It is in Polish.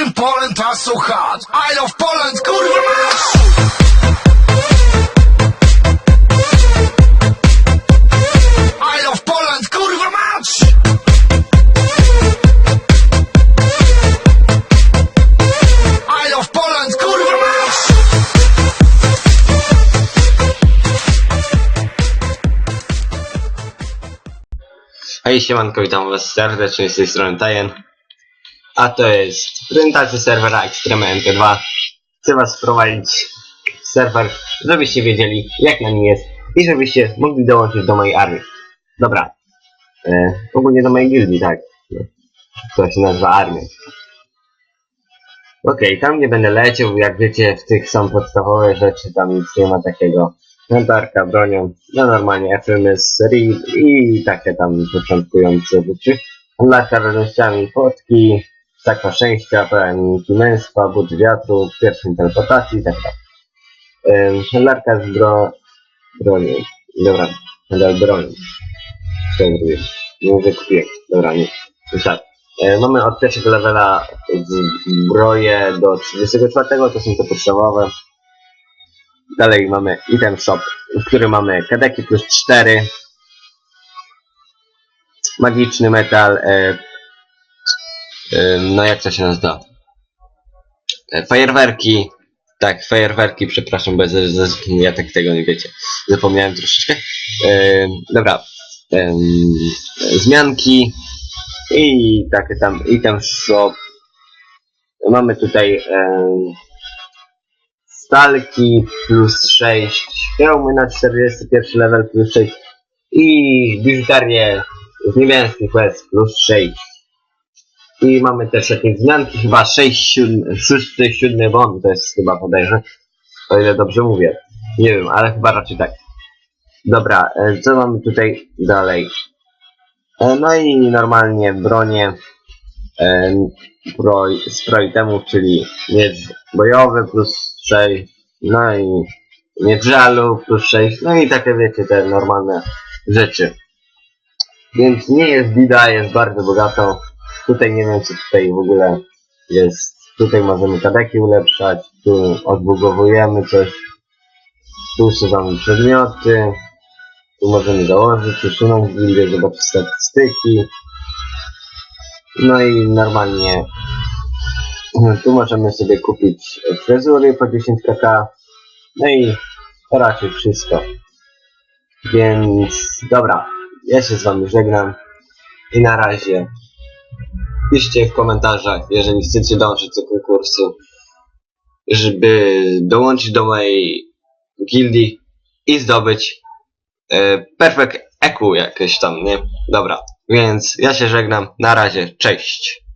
in Poland are so hot. I love Poland, kurwa! Hej siemanko, witam was serdecznie z tej strony Tajen. A to jest prezentacja serwera Extreme MT2. Chcę was wprowadzić w serwer, żebyście wiedzieli jak na nim jest i żebyście mogli dołączyć do mojej armii. Dobra. E, ogólnie do mojej gildii, tak. To się nazywa armią. Okej, tam nie będę leciał, jak wiecie, w tych są podstawowe rzeczy, tam nic nie ma takiego. Latarka, bronią, no normalnie FMS Read i takie tam początkujące rzeczy. Latarka radościami fotki, taka szczęścia, pełniki męstwa, but wiatru, pierwszej teleportacji i tak dalej. Ym, Larka z bro... bronią. Dobra, nadal bronią. Co? Nie mówię kupiłem. Dobra, nie. Tak. Mamy od pierwszego levela zbroje do 34, to są te podstawowe. Dalej mamy item shop, w którym mamy kadeki plus 4. Magiczny metal. E, no jak to się nazywa? E, fajerwerki. Tak, fajerwerki, przepraszam, bez, ja tak tego nie wiecie. Zapomniałem troszeczkę. E, dobra. E, zmianki. I takie tam item shop. Mamy tutaj e, stalki plus 6, hełmy na 41 level plus 6 i biżuterię z niebieskich łez plus 6. I mamy też jakieś zmianki, chyba 6, 7, 6, 7 won, to jest chyba podejrzę, o ile dobrze mówię. Nie wiem, ale chyba raczej tak. Dobra, e, co mamy tutaj dalej? E, No i normalnie bronie e, broj, stroj temu, czyli miecz bojowy plus 6, no i miecz żalu plus 6, no i takie wiecie, te normalne rzeczy. Więc nie jest bida, jest bardzo bogato. Tutaj nie wiem co tutaj w ogóle jest. Tutaj możemy kadeki ulepszać, tu odbugowujemy coś, tu usuwamy przedmioty, tu możemy założyć, usunąć gildię, zobaczyć statystyki. No i normalnie tu możemy sobie kupić frezury po 10 kk. No i raczej wszystko. Więc dobra, ja się z wami żegnam i na razie. Piszcie w komentarzach, jeżeli chcecie dążyć do konkursu, żeby dołączyć do mojej gildii i zdobyć e, perfect EQ jakieś tam, nie? Dobra, więc ja się żegnam, na razie, cześć!